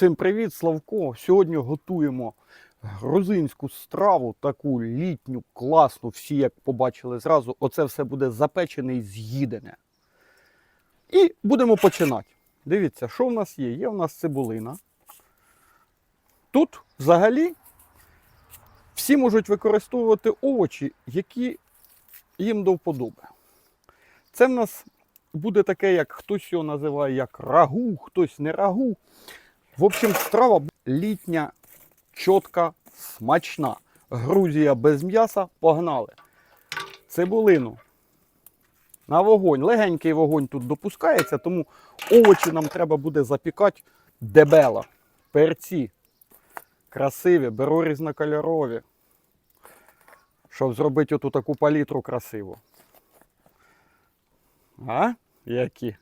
Всім привіт, Славко. Сьогодні готуємо грузинську страву, таку літню, класну. Всі, як побачили зразу, оце все буде запечене і з'їдене. І будемо починати. Дивіться, що в нас є? Є в нас цибулина. Тут взагалі всі можуть використовувати овочі, які їм до вподоби. Це в нас буде таке, як хтось його називає як рагу, хтось не рагу. В общем, страва літня, чітка, смачна. Грузія без м'яса, погнали. Цибулину. На вогонь. Легенький вогонь тут допускається, тому овочі нам треба буде запікати дебело. Перці. Красиві, беру різнокольорові. Щоб зробити оту таку палітру красиву. А? Які?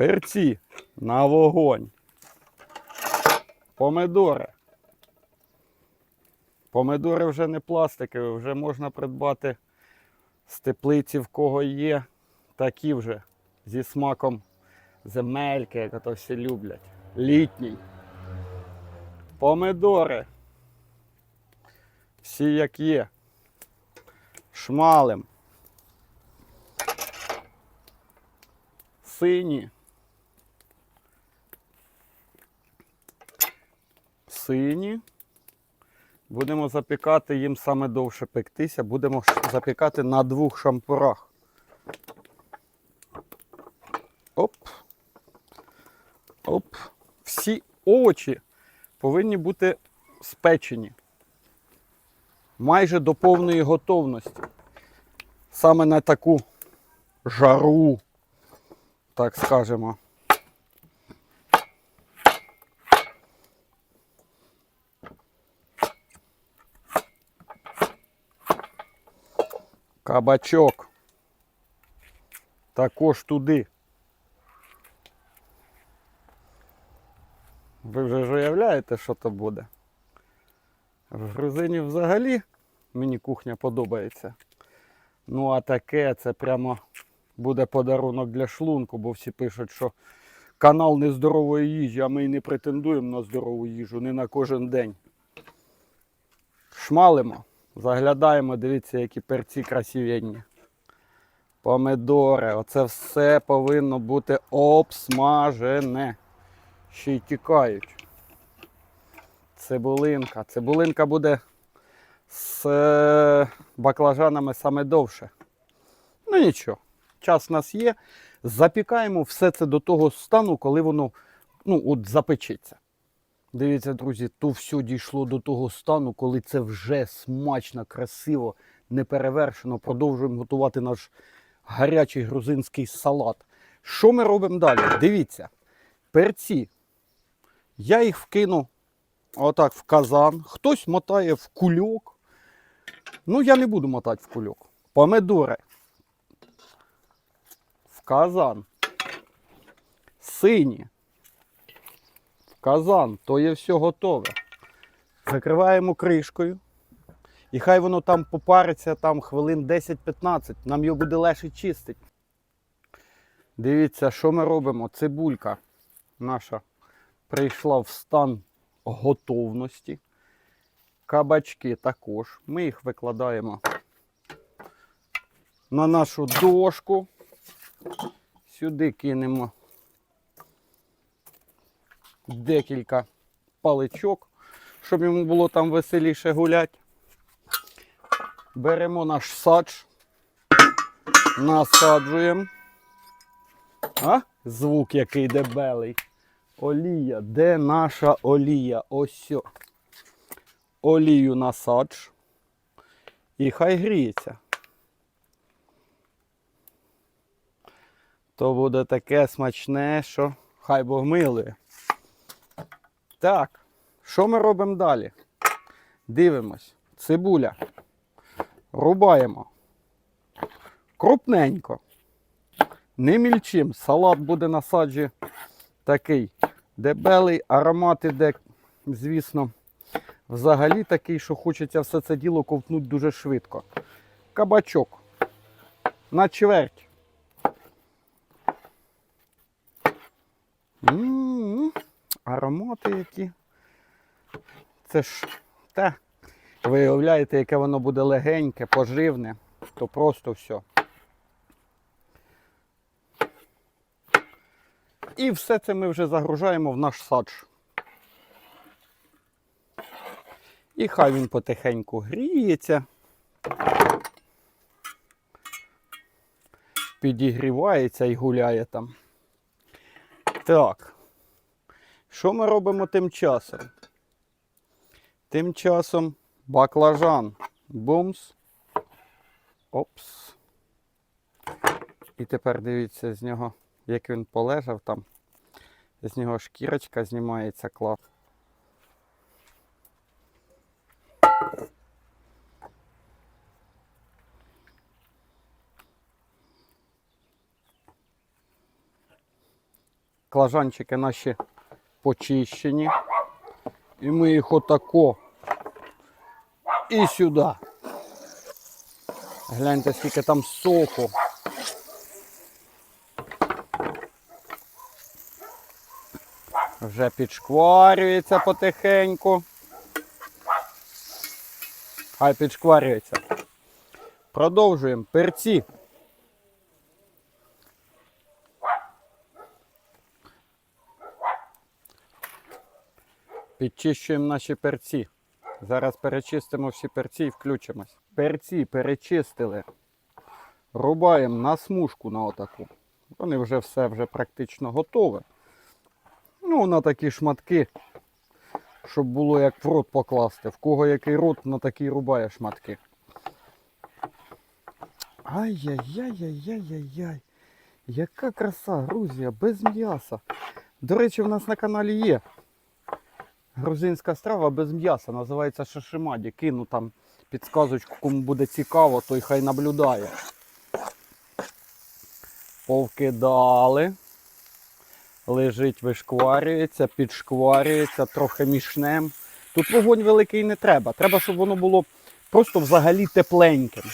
Перці на вогонь. Помидори. Помидори вже не пластикові, вже можна придбати з теплиці, в кого є. Такі вже зі смаком земельки, як то всі люблять. Літній. Помидори. Всі як є. Шмалем. Сині. Сині. Будемо запікати їм саме довше пектися. Будемо запікати на двох шампурах. Оп. Оп. Всі овочі повинні бути спечені. Майже до повної готовності. Саме на таку жару, так скажемо. Кабачок. Також туди. Ви вже ж уявляєте, що то буде? В Грузині взагалі мені кухня подобається. Ну, а таке це прямо буде подарунок для шлунку, бо всі пишуть, що канал нездорової їжі, а ми й не претендуємо на здорову їжу, не на кожен день. Шмалимо, заглядаємо, дивіться, які перці красивенні. Помидори, оце все повинно бути обсмажене. Ще й тікають. Цибулинка. Цибулинка буде з е, баклажанами саме довше. Ну нічого, час у нас є. Запікаємо все це до того стану, коли воно ну, от запечеться. Дивіться, друзі, то все дійшло до того стану, коли це вже смачно, красиво, неперевершено. Продовжуємо готувати наш гарячий грузинський салат. Що ми робимо далі? Дивіться, перці. Я їх вкину отак в казан. Хтось мотає в кульок. Ну, я не буду мотати в кульок. Помидори. В казан. Сині. Казан. То є все готове. Закриваємо кришкою. І хай воно там попариться там хвилин 10-15. Нам його буде легше чистити. Дивіться, що ми робимо. Цибулька наша прийшла в стан готовності. Кабачки також. Ми їх викладаємо на нашу дошку. Сюди кинемо декілька паличок, щоб йому було там веселіше гуляти. Беремо наш садж, насаджуємо. А? Звук який дебелий. Олія. Де наша олія? Ось. Олію насадж. І хай гріється. То буде таке смачне, що хай Бог милує. Так, що ми робимо далі? Дивимось. Цибуля. Рубаємо. Крупненько. Не мільчим. Салат буде на саджі такий дебелий, аромат іде, звісно, взагалі такий, що хочеться все це діло ковтнути дуже швидко. Кабачок. На чверть. М, Аромати які. Це ж те. Ви уявляєте, яке воно буде легеньке, поживне, то просто все. І все це ми вже загружаємо в наш садж. І хай він потихеньку гріється. Підігрівається і гуляє там. Так. Що ми робимо тим часом? Тим часом баклажан. Бумс. Опс. І тепер дивіться з нього, як він полежав там. З нього шкірочка знімається клас. Клажанчики наші почищені. І ми їх отако і сюди. Гляньте, скільки там соку. Вже підшкварюється потихеньку. Хай підшкварюється. Продовжуємо. Перці. Підчищуємо наші перці. Зараз перечистимо всі перці і включимось. Перці перечистили. Рубаємо на смужку на отаку. Вони вже все вже практично готове. Ну, на такі шматки, щоб було як в рот покласти. В кого який рот, на такий рубає шматки. Ай-яй-яй-яй-яй-яй. Яка краса, Грузія, без м'яса. До речі, в нас на каналі є грузинська страва без м'яса. Називається шашимаді. Кину там підсказочку, кому буде цікаво, той хай наблюдає. Повкидали. Лежить, вишкварюється, підшкварюється, трохи мішнем. Тут вогонь великий не треба. Треба, щоб воно було просто взагалі тепленьким.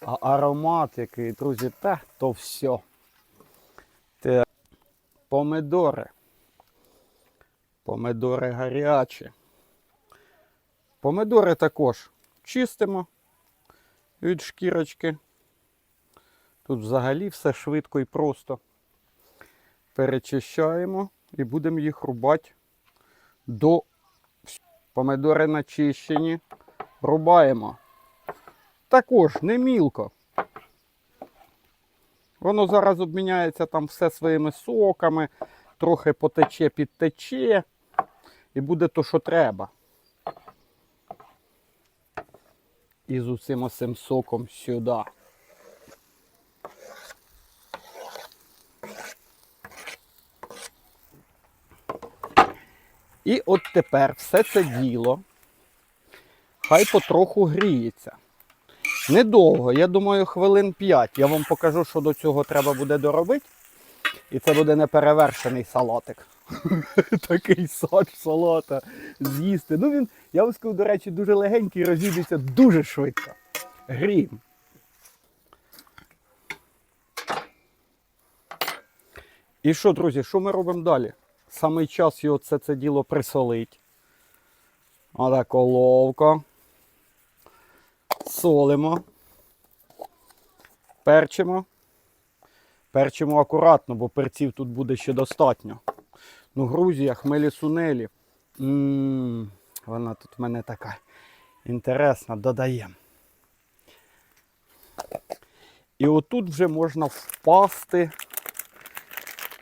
А аромат який, друзі, та то все. Те. Помидори. Помидори гарячі. Помидори також чистимо від шкірочки. Тут взагалі все швидко і просто. Перечищаємо і будемо їх рубати до помидори начищені. Рубаємо. Також не мілко. Воно зараз обміняється там все своїми соками, трохи потече, підтече, і буде то, що треба. І з усім осим соком сюди. І от тепер все це діло хай потроху гріється. Недовго, я думаю, хвилин 5. Я вам покажу, що до цього треба буде доробити. І це буде неперевершений салатик. Такий сад салата з'їсти. Ну він, я вам скажу, до речі, дуже легенький, розійдеться дуже швидко. Грім. І що, друзі, що ми робимо далі? Саме час його це, це діло присолить. Отако ловко. Солимо. Перчимо. Перчимо акуратно, бо перців тут буде ще достатньо. Ну, Грузія, хмелі сунелі. Вона тут в мене така інтересна, додаємо. І отут вже можна впасти,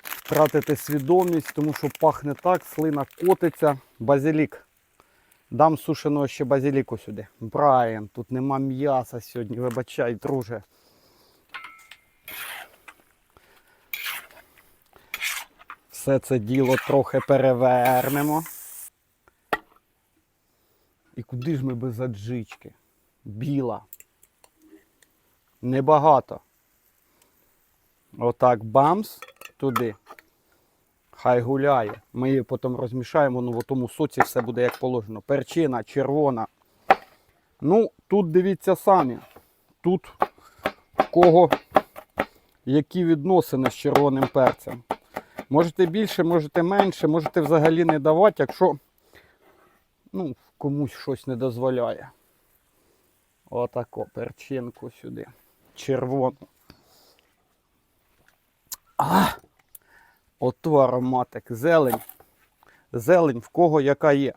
втратити свідомість, тому що пахне так, слина котиться. Базилік. Дам сушеного ще базиліку сюди. Брайан, тут нема м'яса сьогодні, вибачай, друже. Все це діло трохи перевернемо. І куди ж ми без аджички? Біла. Небагато. Отак бамс туди. Хай гуляє. Ми її потім розмішаємо, ну в тому соці все буде як положено. Перчина, червона. Ну, тут дивіться самі. Тут в кого які відносини з червоним перцем. Можете більше, можете менше, можете взагалі не давати, якщо ну, комусь щось не дозволяє. Отако, перчинку сюди. Червону. А! Ото ароматик. Зелень. Зелень, в кого яка є.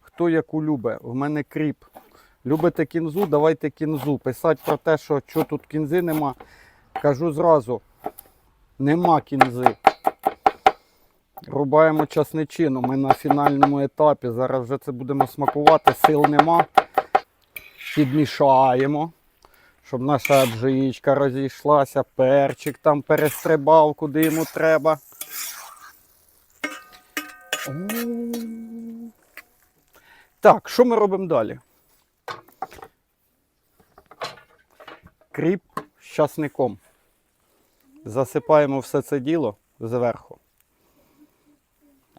Хто яку любить. В мене кріп. Любите кінзу, давайте кінзу. Писать про те, що, що тут кінзи нема. Кажу зразу. Нема кінзи. Рубаємо часничину. Ми на фінальному етапі. Зараз вже це будемо смакувати. Сил нема. Підмішаємо. Щоб наша аджичка розійшлася, перчик там перестрибав, куди йому треба. Так, що ми робимо далі? Кріп з часником. Засипаємо все це діло зверху.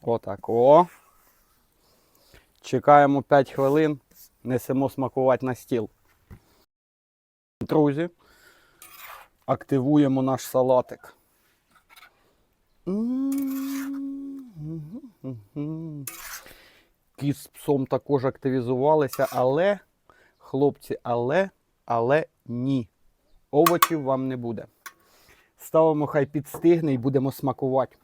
Отак. О. Чекаємо 5 хвилин, несемо смакувати на стіл. Друзі, активуємо наш салатик. Кіт з псом також активізувалися, але, хлопці, але, але ні. Овочів вам не буде. Ставимо, хай підстигне і будемо смакувати.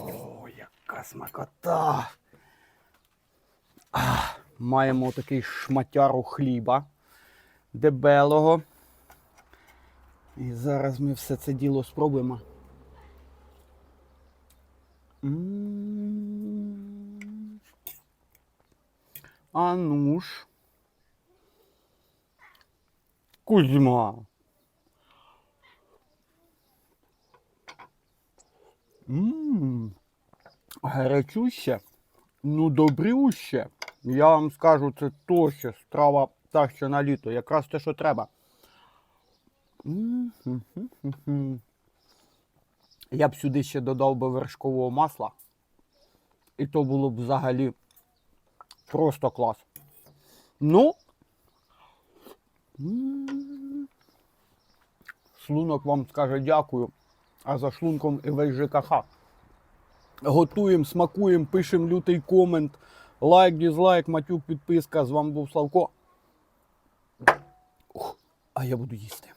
О, яка смакота! А, маємо такий шматяру хліба дебелого. І зараз ми все це діло спробуємо. А ну. Кузьма. Ммм. Гарячуще. Ну, добрюще. Я вам скажу, це точно страва та що на літо. Якраз те, що треба. Я б сюди ще додав би вершкового масла. І то було б взагалі просто клас. Ну. м, Шлунок вам скаже дякую. А за шлунком весь ЖКХ. Готуємо, смакуємо, пишемо лютий комент. Лайк, дізлайк, матюк, підписка. З вами був Славко. Ух, а я буду їсти.